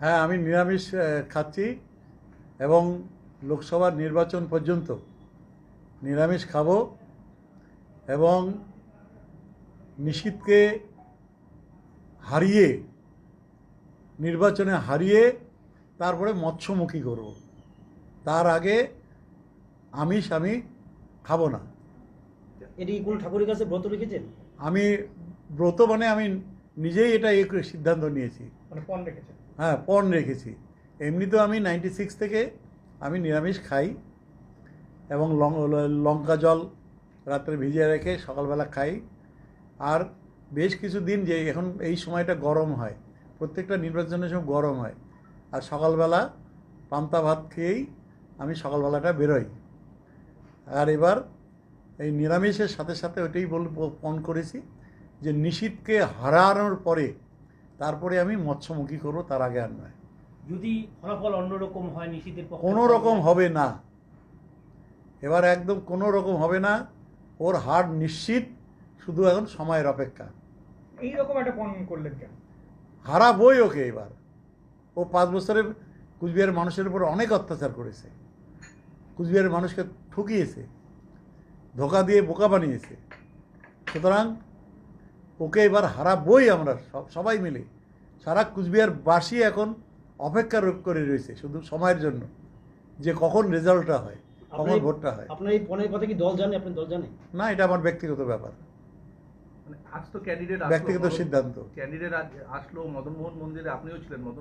হ্যাঁ আমি নিরামিষ খাচ্ছি এবং লোকসভার নির্বাচন পর্যন্ত নিরামিষ খাব এবং নিশীথকে হারিয়ে নির্বাচনে হারিয়ে তারপরে মৎস্যমুখী করব। তার আগে আমিষ আমি খাব না। এটি কি কোনো ঠাকুরের কাছে ব্রত রেখেছেন আমি ব্রত মানে আমি নিজেই এটা সিদ্ধান্ত নিয়েছি। হ্যাঁ পণ রেখেছি। এমনিতেও আমি নাইনটি সিক্স থেকে আমি নিরামিষ খাই এবং লঙ্কা জল রাত্রে ভিজিয়ে রেখে সকালবেলা খাই। আর বেশ কিছু দিন যে এখন এই সময়টা গরম হয়, প্রত্যেকটা নির্বাচনের সময় গরম হয়। আর সকালবেলা পান্তা ভাত খেয়েই আমি সকালবেলাটা বেরোই। আর এবার এই নিরামিষের সাথে সাথে ওইটাই বল, পণ করেছি যে নিশীথকে হারানোর পরে তারপরে আমি মৎস্যমুখী করব তার আগে আর নয়। যদি ফলাফল অন্যরকম হয় নিশীতের কোনো রকম হবে না। এবার একদম কোনো রকম হবে না। ওর হার নিশ্চিত শুধু এখন সময়ের অপেক্ষা। এইরকম একটা পণ করলেন কেন? হারাবই ওকে এবার। ও পাঁচ বছরের কুচবিহারের মানুষের উপর অনেক অত্যাচার করেছে। কুচবিহারের মানুষকে ঠকিয়েছে ধোকা দিয়ে বোকা বানিয়েছে। সুতরাং ওকে এবার হারাবই আমরা সব সবাই মিলে। সারা কুচবিহার বাসী এখন অপেক্ষা করে রয়েছে শুধু সময়ের জন্য যে কখন রেজাল্টটা হয় কখন ভোটটা হয়। আপনার এই পনেরো কথা কি দল জানে? আপনি দল জানে না এটা আমার ব্যক্তিগত ব্যাপার। মানে আজ তো ক্যান্ডিডেট ব্যক্তিগত সিদ্ধান্ত। ক্যান্ডিডেট আসলো মদনমোহন মন্দিরে আপনিও ছিলেন মদন